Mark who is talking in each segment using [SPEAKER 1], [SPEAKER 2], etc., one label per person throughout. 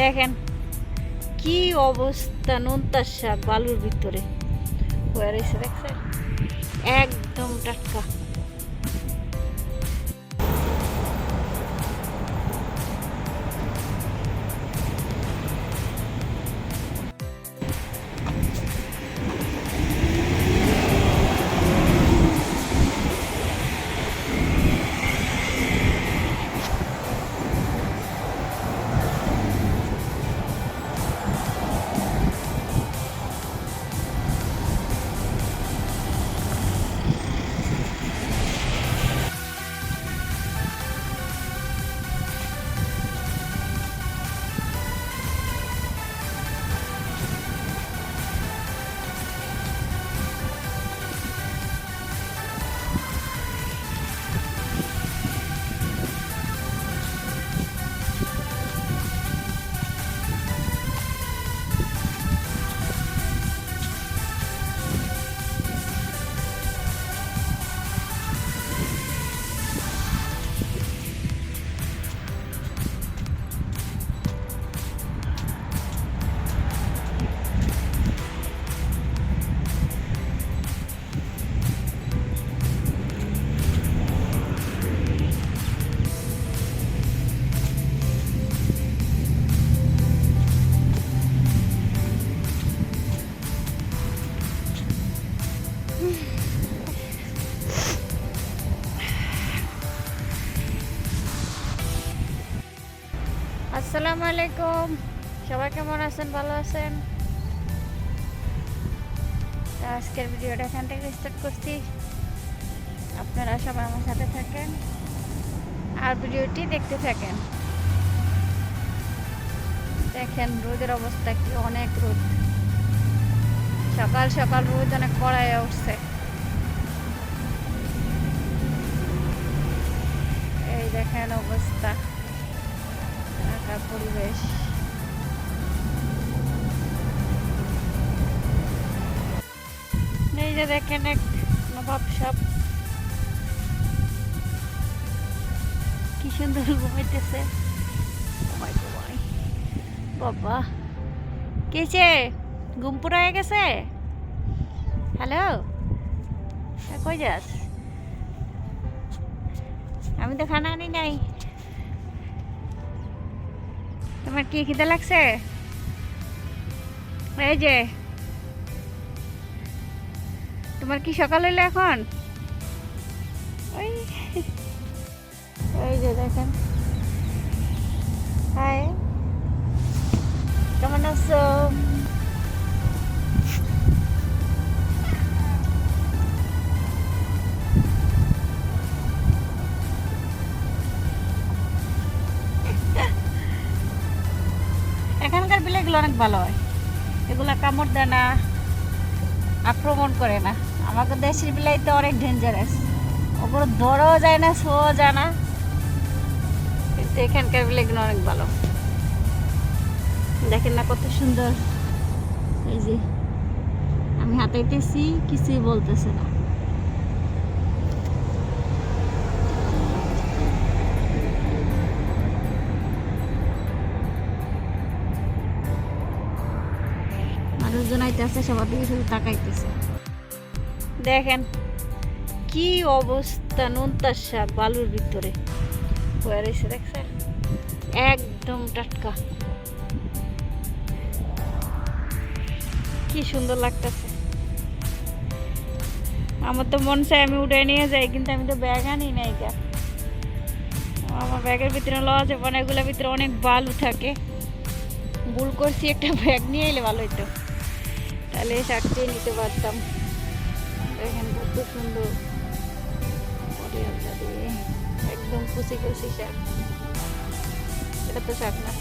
[SPEAKER 1] দেখেন কি অবস্থা নোনতার শাক বালুর ভিতরে। একদম টাটকা। আসসালামু আলাইকুম। সবাই কেমন আছেন? ভালো আছেন? আজকের ভিডিওটা এখান থেকে স্টার্ট করছি। আপনারা সবাই আমার সাথে থাকেন আর ভিডিওটি দেখতে থাকেন। দেখেন রোদের অবস্থা কি অনেক রোদ। সকাল সকাল রোদ অনেক কড়াইয়ে উঠছে। এই দেখেন অবস্থা। ঢাকার পরিবেশ। এই যে দেখেন এক নবাব সাপ কি সুন্দর ঘুমাইতেছে। ঘুমাই ঘুমাই বাবা। কেছে ঘুম পুরো হয়ে গেছে? হ্যালো? কই যাস? আমি তো খানা আনি নাই। তোমার কি খিদে লাগছে? এই যে। তোমার কি সকাল হইল এখন? ওই। যে দেখেন। হাই। কেমন আছো? বিলেগুলো অনেক ভালো হয়। এগুলা কামড় দেয় না, আক্রমণ করে না। আমাদের দেশের বিলাই তো অনেক ডেঞ্জারাস ওগুলো ধরেও যায় না শোও যায় না। কিন্তু এখানকার বিলেগুলো অনেক ভালো। দেখেন না কত সুন্দর। এই যে, আমি হাতাইতেছি কিছুই বলতেছে না। মানুষজন আইতেছে, সবার দিকে শুধু তাকাইতেছে। দেখেন, কি অবস্থা নোনতার শাক বালুর ভিতরে। রয়েছে দেখছেন একদম টাটকা। কি সুন্দর লাগতেছে। আমার তো মন চাই আমি উঠে নিয়ে যাই, কিন্তু আমি তো ব্যাগ আনি নাই আমার ব্যাগের ভিতরে লওয়া যাবে এগুলোর ভিতরে অনেক বালু থাকে। ভুল করছি, একটা ব্যাগ নিয়ে এলে ভালো হতো তাহলে শাকটি নিতে পারতাম। দেখেন কত সুন্দর। একদম কুচি কুচি শাক। এটা তো শাক না।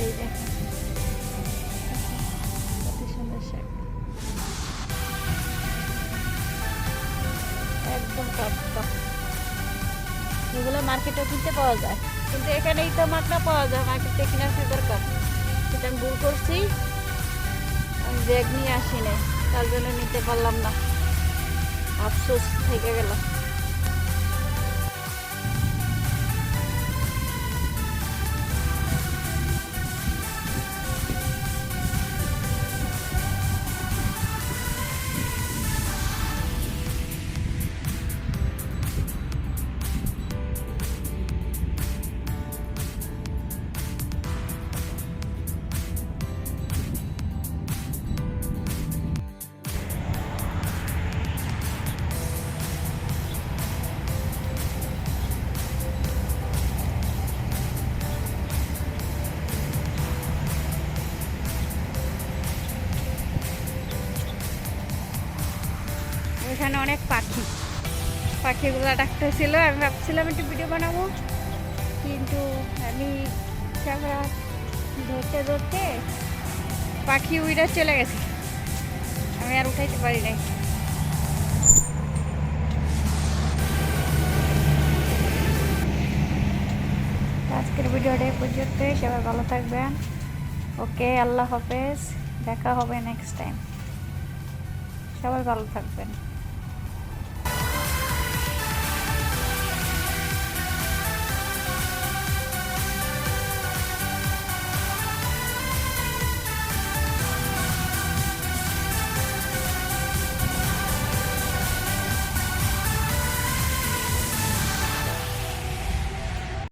[SPEAKER 1] এই দেখেন সুন্দর শাক। একদম টাটকা এগুলো মার্কেটে কিনতে পাওয়া যায়। কিন্তু এখানেই তো মাত্রা পাওয়া যায়, মার্কেটে কিনার কি দরকার সেটা আমি ভুল করছি। ব্যাগ নিয়ে আসি নাই তার জন্য নিতে পারলাম না। আফসোস থেকে গেল অনেক পাখি। পাখিগুলো ডাকতেছিল আমি ভাবছিলাম একটু ভিডিও বানাবো। কিন্তু আমি ক্যামেরা ধরতে ধরতে পাখি উইরা চলে গেছে। আমি আর উঠাইতে পারি নাই। আজকের ভিডিওটা পর্যন্ত সবাই ভালো থাকবেন। ওকে, আল্লাহ হাফেজ। দেখা হবে নেক্সট টাইম সবাই ভালো থাকবেন।